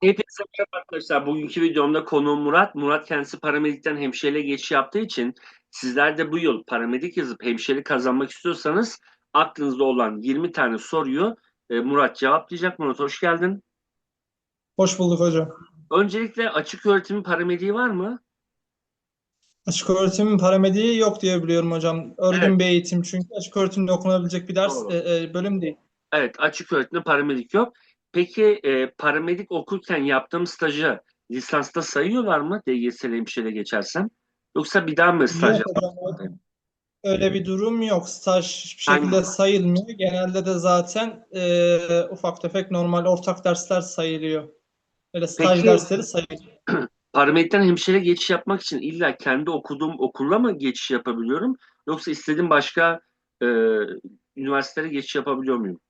Hepinize merhaba arkadaşlar. Bugünkü videomda konuğum Murat. Murat kendisi paramedikten hemşireliğe geçiş yaptığı için sizler de bu yıl paramedik yazıp hemşirelik kazanmak istiyorsanız aklınızda olan 20 tane soruyu e, Murat cevaplayacak. Murat hoş geldin. Hoş bulduk hocam. Öncelikle açık öğretimin paramediği var mı? Açık öğretimin paramediği yok diye biliyorum hocam. Örgün Evet. bir eğitim çünkü açık öğretimde okunabilecek bir ders Doğru. e, e, bölüm değil. Evet açık öğretimde paramedik yok. Peki e, paramedik okurken yaptığım stajı lisansta sayıyorlar mı DGS'li hemşireliğe geçersem? Yoksa bir daha mı staj Yok hocam yapmak? öyle bir durum yok. Staj hiçbir şekilde Aynen. sayılmıyor. Genelde de zaten e, ufak tefek normal ortak dersler sayılıyor. Öyle staj Peki- dersleri sayılıyor. Paramedikten hemşire geçiş yapmak için illa kendi okuduğum okulla mı geçiş yapabiliyorum? Yoksa istediğim başka e, üniversitelere geçiş yapabiliyor muyum?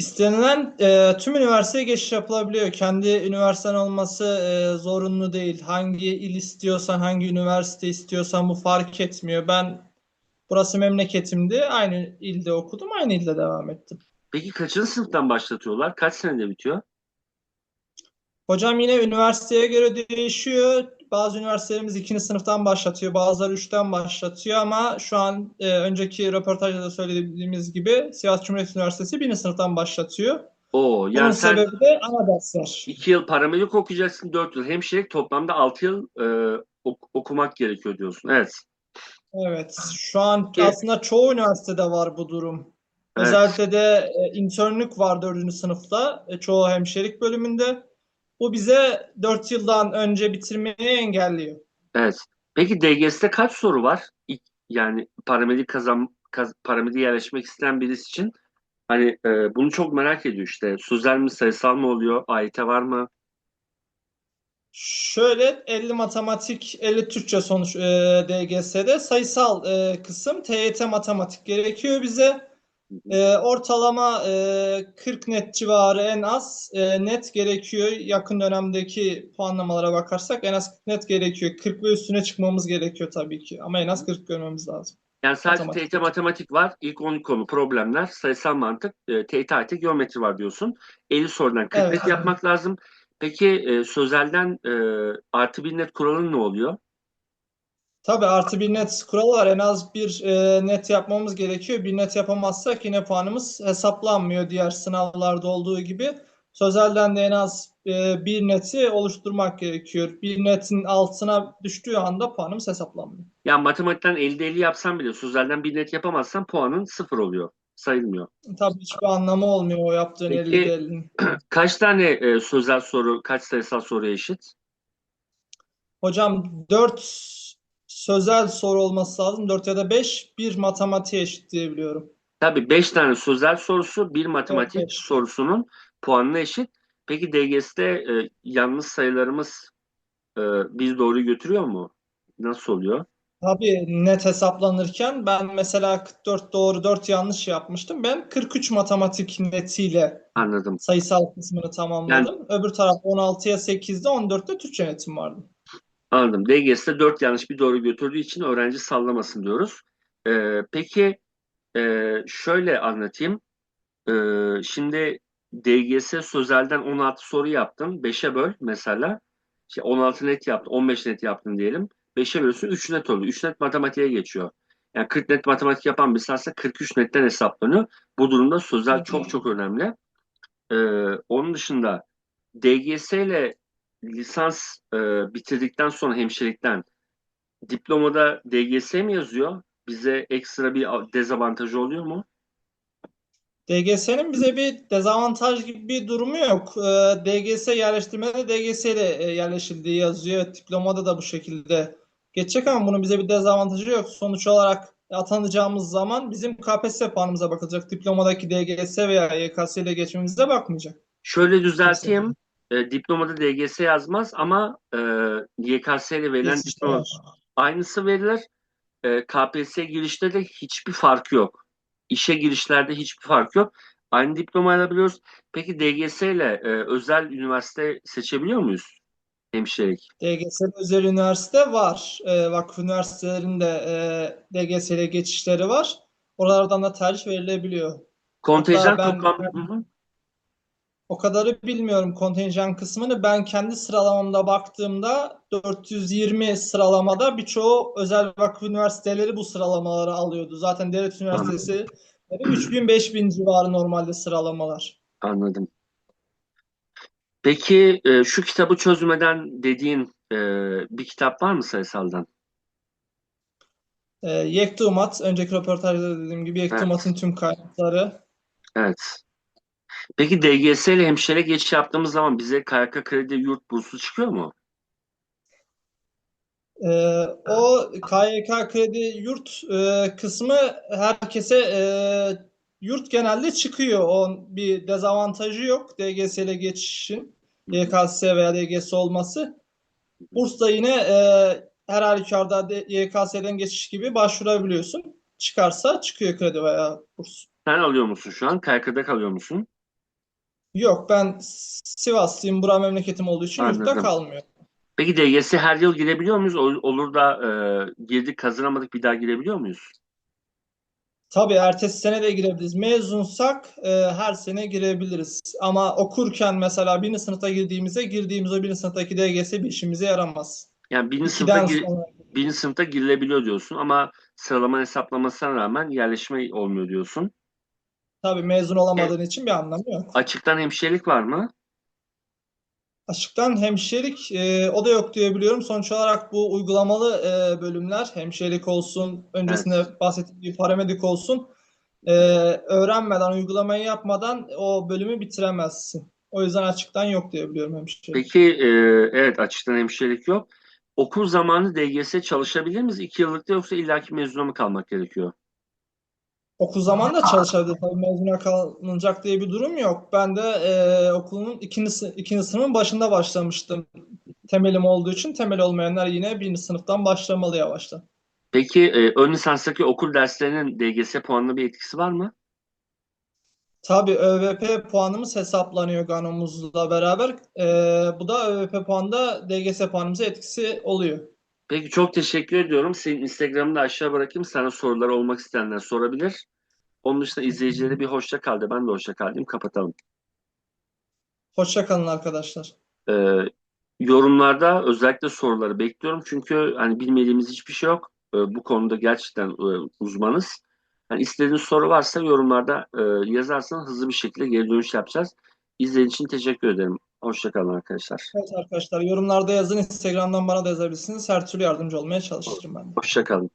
İstenilen e, tüm üniversiteye geçiş yapılabiliyor. Kendi üniversiten olması e, zorunlu değil. Hangi il istiyorsan, hangi üniversite istiyorsan bu fark etmiyor. Ben burası memleketimdi. Aynı ilde okudum, aynı ilde devam ettim. Peki kaçıncı sınıftan başlatıyorlar? Kaç senede bitiyor? Hocam yine üniversiteye göre değişiyor. Bazı üniversitelerimiz ikinci sınıftan başlatıyor, bazıları üçten başlatıyor ama şu an e, önceki röportajda da söylediğimiz gibi Sivas Cumhuriyet Üniversitesi birinci sınıftan başlatıyor. Oo, Bunun yani sen sebebi de ana dersler. 2 yıl paramedik okuyacaksın, 4 yıl hemşirelik toplamda 6 yıl e, ok- okumak gerekiyor diyorsun. Evet. Evet, şu an Evet. aslında çoğu üniversitede var bu durum. Evet. Özellikle de e, internlük var dördüncü sınıfta, e, çoğu hemşirelik bölümünde. Bu bize 4 yıldan önce bitirmeyi engelliyor. Evet. Peki DGS'te kaç soru var? İlk, yani paramedik kazan kaz, paramedik yerleşmek isteyen birisi için hani e, bunu çok merak ediyor işte. Sözel mi, sayısal mı oluyor? AYT var mı? Şöyle 50 matematik, 50 Türkçe sonuç e, DGS'de sayısal e, kısım TYT matematik gerekiyor bize. E, ortalama e, 40 net civarı en az e, net gerekiyor. Yakın dönemdeki puanlamalara bakarsak en az 40 net gerekiyor. 40 ve üstüne çıkmamız gerekiyor tabii ki. Ama en az 40 görmemiz lazım. Yani sadece Matematik. TYT matematik var. İlk 10 konu problemler, sayısal mantık, e, TYT AYT geometri var diyorsun. 50 sorudan 40 Evet. net yapmak lazım. Peki e, sözelden e, artı bir net kuralın ne oluyor? Tabii artı bir net kuralı var. En az bir e, net yapmamız gerekiyor. Bir net yapamazsak yine puanımız hesaplanmıyor diğer sınavlarda olduğu gibi. Sözelden de en az e, bir neti oluşturmak gerekiyor. Bir netin altına düştüğü anda puanımız hesaplanmıyor. Yani matematikten 50-50 yapsan bile sözelden bir net yapamazsan puanın sıfır oluyor. Sayılmıyor. Tabii hiçbir anlamı olmuyor o yaptığın Peki- 50 50'nin. Kaç tane e, sözel soru, kaç sayısal soruya eşit? Hocam 4 sözel soru olması lazım. 4 ya da 5. Bir matematiğe eşit diye biliyorum. Tabii 5 tane sözel sorusu bir matematik Evet, sorusunun puanına eşit. Peki DGS'de e, yalnız sayılarımız e, biz doğru götürüyor mu? Nasıl oluyor? Tabii net hesaplanırken ben mesela 44 doğru 4 yanlış yapmıştım. Ben 43 matematik netiyle Anladım. sayısal kısmını tamamladım. Öbür taraf 16'ya 8'de 14'te Türkçe netim vardı. Anladım. DGS'de 4 yanlış bir doğru götürdüğü için öğrenci sallamasın diyoruz. E, peki e, şöyle anlatayım. E, şimdi DGS sözelden 16 soru yaptın. 5'e böl mesela. İşte 16 net yaptın, 15 net yaptın diyelim. 5'e bölüyorsun 3 net oluyor. 3 net matematiğe geçiyor. Yani 40 net matematik yapan bir sanatsa 43 netten hesaplanıyor. Bu durumda sözel çok çok önemli. Ee, onun dışında DGS ile lisans e, bitirdikten sonra hemşirelikten diplomada DGS mi yazıyor? Bize ekstra bir dezavantajı oluyor mu? DGS'nin bize bir dezavantaj gibi bir durumu yok. Ee, DGS yerleştirmede DGS ile e, yerleşildiği yazıyor. Diplomada da bu şekilde geçecek ama bunun bize bir dezavantajı yok. Sonuç olarak atanacağımız zaman bizim KPSS puanımıza bakılacak. Diplomadaki DGS veya YKS ile geçmemize bakmayacak. Şöyle düzelteyim. E, diplomada DGS yazmaz ama e, YKS ile verilen diploma var. aynısı verilir. E, KPSS girişte de hiçbir fark yok. İşe girişlerde hiçbir fark yok. Aynı diploma alabiliyoruz. Peki DGS ile e, özel üniversite seçebiliyor muyuz? Hemşirelik. DGS'de özel üniversite var. Ee, vakıf üniversitelerinde e, DGS ile geçişleri var. Oralardan da tercih verilebiliyor. Kontenjan toplam. O kadarı bilmiyorum kontenjan kısmını. Ben kendi sıralamamda baktığımda 420 sıralamada birçoğu özel vakıf üniversiteleri bu sıralamaları alıyordu. Zaten devlet üniversitesi 3000-5000 civarı normalde sıralamalar. Anladım. Peki e, şu kitabı çözmeden dediğin e, bir kitap var mı sayısaldan? Ee, Yektumat, önceki röportajda dediğim gibi Yektumat'ın tüm kaynakları. Evet. Peki DGS ile hemşire geçiş yaptığımız zaman bize KYK kredi yurt bursu çıkıyor mu? Ee, o KYK kredi yurt e, kısmı herkese e, yurt genelde çıkıyor. O bir dezavantajı yok DGS ile geçişin. YKS veya DGS olması. Burs da yine e, her halükarda de- YKS'den geçiş gibi başvurabiliyorsun. Çıkarsa çıkıyor kredi veya burs. Sen alıyor musun şu an? KYK'da kalıyor musun? Yok ben Sivaslıyım. Bura memleketim olduğu için yurtta Anladım. kalmıyor. Peki DGS her yıl girebiliyor muyuz? Ol- Olur da e, girdik kazanamadık bir daha girebiliyor muyuz? Tabii ertesi sene de girebiliriz. Mezunsak e, her sene girebiliriz. Ama okurken mesela birinci sınıfta girdiğimizde girdiğimiz o birinci sınıftaki DGS bir işimize yaramaz. Yani birinci sınıfta, İkiden gir- sonra birinci sınıfta girilebiliyor diyorsun ama sıralama hesaplamasına rağmen yerleşme olmuyor diyorsun. Tabii mezun olamadığın için bir anlamı yok. Açıktan hemşirelik var mı? Açıktan hemşirelik e, o da yok diye biliyorum. Sonuç olarak bu uygulamalı e, bölümler hemşirelik olsun, öncesinde bahsettiğim gibi paramedik olsun e, öğrenmeden, uygulamayı yapmadan o bölümü bitiremezsin. O yüzden açıktan yok diye biliyorum hemşirelik. Peki e, evet açıktan hemşirelik yok. Okul zamanı DGS çalışabilir miyiz? İki yıllıkta yoksa illaki mezuna mı kalmak gerekiyor? Okul zamanı da çalışabilir. Tabii mezuna kalınacak diye bir durum yok. Ben de e, okulun ikinci, ikinci sınıfın başında başlamıştım. Temelim olduğu için temel olmayanlar yine birinci sınıftan başlamalı yavaştan. Peki e, ön lisanstaki okul derslerinin DGS puanına bir etkisi var mı? Tabii ÖVP puanımız hesaplanıyor Ganomuz'la beraber. E, bu da ÖVP puanında DGS puanımıza etkisi oluyor. Peki çok teşekkür ediyorum. Senin Instagram'ını da aşağı bırakayım. Sana sorular olmak isteyenler sorabilir. Onun dışında izleyicilere bir hoşça kal de ben de hoşça kal diyeyim. Kapatalım. Hoşça kalın arkadaşlar. Ee, yorumlarda özellikle soruları bekliyorum. Çünkü hani bilmediğimiz hiçbir şey yok. Ee, bu konuda gerçekten e, uzmanız. Yani istediğiniz soru varsa yorumlarda e, yazarsanız hızlı bir şekilde geri dönüş yapacağız. İzlediğiniz için teşekkür ederim. Hoşça kalın arkadaşlar. Evet arkadaşlar yorumlarda yazın. Instagram'dan bana da yazabilirsiniz. Her türlü yardımcı olmaya çalışırım ben de. Hoşça kalın.